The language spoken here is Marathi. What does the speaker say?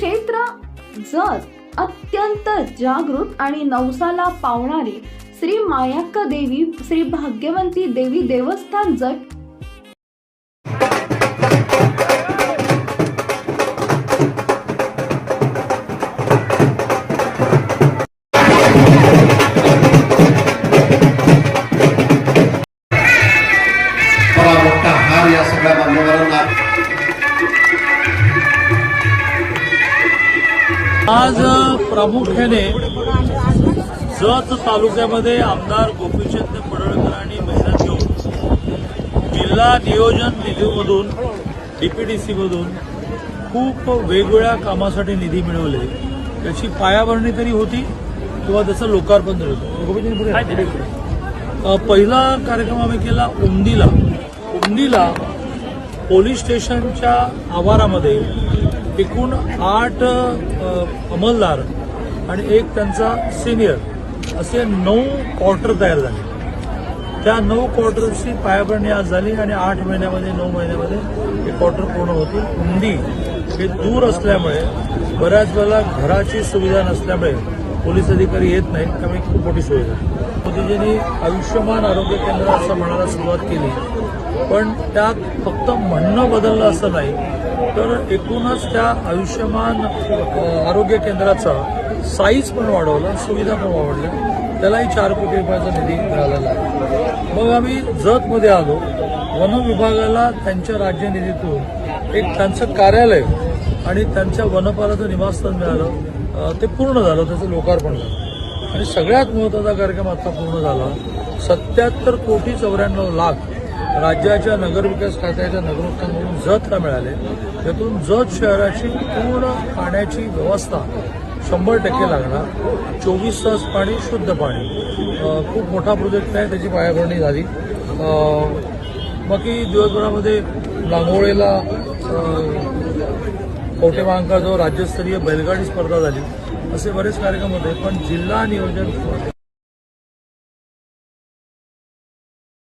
क्षेत्र जत अत्यंत जागृत आणि नवसाला पावणारी श्री मायाक्का देवी श्री भाग्यवंती देवी देवस्थान जत मोठा हार या सगळ्या मान्यवरांना आज प्रामुख्याने जत तालुक्यामध्ये आमदार गोपीचंद पडळकरांनी मेहनत घेऊन जिल्हा नियोजन निधीमधून डीपीडीसीमधून खूप वेगवेगळ्या कामासाठी निधी मिळवले. त्याची पायाभरणी तरी होती किंवा त्याचं लोकार्पण तरी होतं. गोपीचंद पहिला कार्यक्रम आम्ही केला उमदीला. उमदीला पोलीस स्टेशनच्या आवारामध्ये एकूण आठ अंमलदार आणि एक त्यांचा सिनियर असे नऊ क्वार्टर तयार झाले. त्या नऊ क्वार्टरची पायाभरणी आज झाली आणि आठ महिन्यामध्ये नऊ महिन्यामध्ये हे क्वार्टर पूर्ण होतील. उमदी हे दूर असल्यामुळे बऱ्याच वेळेला घराची सुविधा नसल्यामुळे पोलीस अधिकारी येत नाहीत त्यामुळे खूप मोठी सुविधा आहे. मोदीजींनी आयुष्यमान आरोग्य केंद्र असं म्हणायला सुरुवात केली. पण त्यात फक्त म्हणणं बदललं असं नाही तर एकूणच त्या आयुष्यमान आरोग्य केंद्राचा साईज पण वाढवला सुविधा पण वाढल्या. त्यालाही चार कोटी रुपयाचा निधी मिळालेला आहे. मग आम्ही जतमध्ये आलो. वन विभागाला त्यांच्या राज्य निधीतून एक त्यांचं कार्यालय आणि त्यांच्या वनपालाचं निवासस्थान मिळालं. ते पूर्ण झालं त्याचं लोकार्पण झालं. आणि सगळ्यात महत्त्वाचा कार्यक्रम आता पूर्ण झाला. सत्याहत्तर कोटी चौऱ्याण्णव लाख राज्याच्या नगरविकास खात्याच्या नगरोत्थानमधून जतला मिळाले? त्यातून जत शहराची पूर्ण पाण्याची व्यवस्था शंभर टक्के लागणार. चोवीस तास पाणी शुद्ध पाणी. खूप मोठा प्रोजेक्ट आहे त्याची पायाभरणी झाली. बाकी दिवसभरामध्ये लांगोळेला कवटे महांकाळजवळ राज्यस्तरीय बैलगाडी स्पर्धा झाली. असे बरेच कार्यक्रम होते पण जिल्हा नियोजन